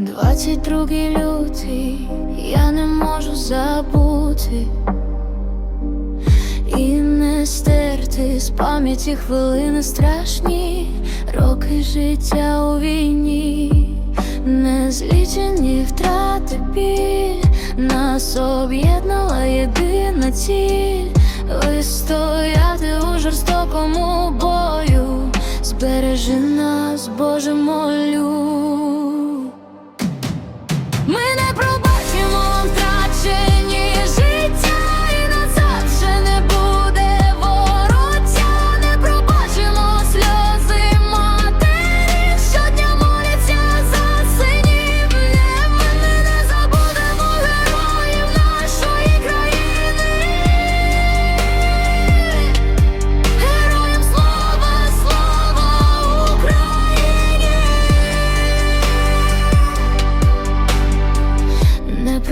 22 лютий, я не можу забути. І не стерти з пам'яті хвилини страшні, роки життя у війні, незлічені втрати біль, нас об'єднала єдина ціль, вистояти у жорстокому бою, збережи нас, Боже, молю.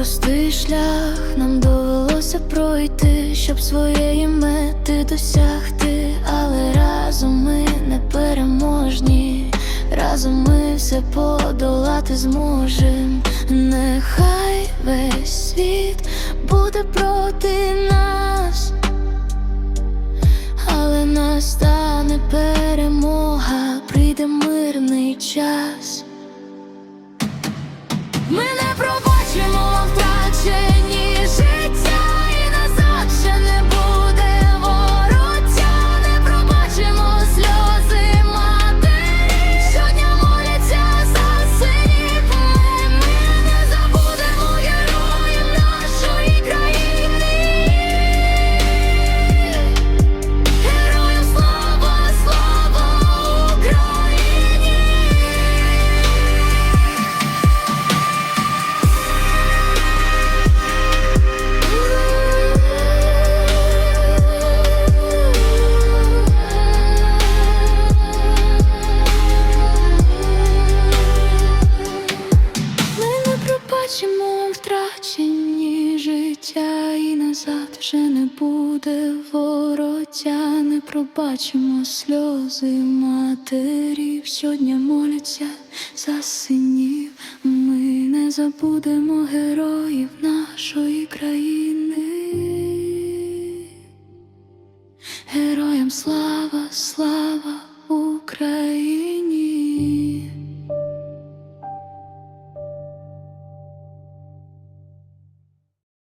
Непростий шлях нам довелося пройти, щоб своєї мети досягти, але разом ми не переможні, разом ми все подолати зможем. Нехай весь світ буде проти нас, але настане перемога, прийде мирний час. Вже не буде вороття, не пробачимо сльози матерів, щодня моляться за синів. Ми не забудемо героїв нашої країни. Героям слава, слава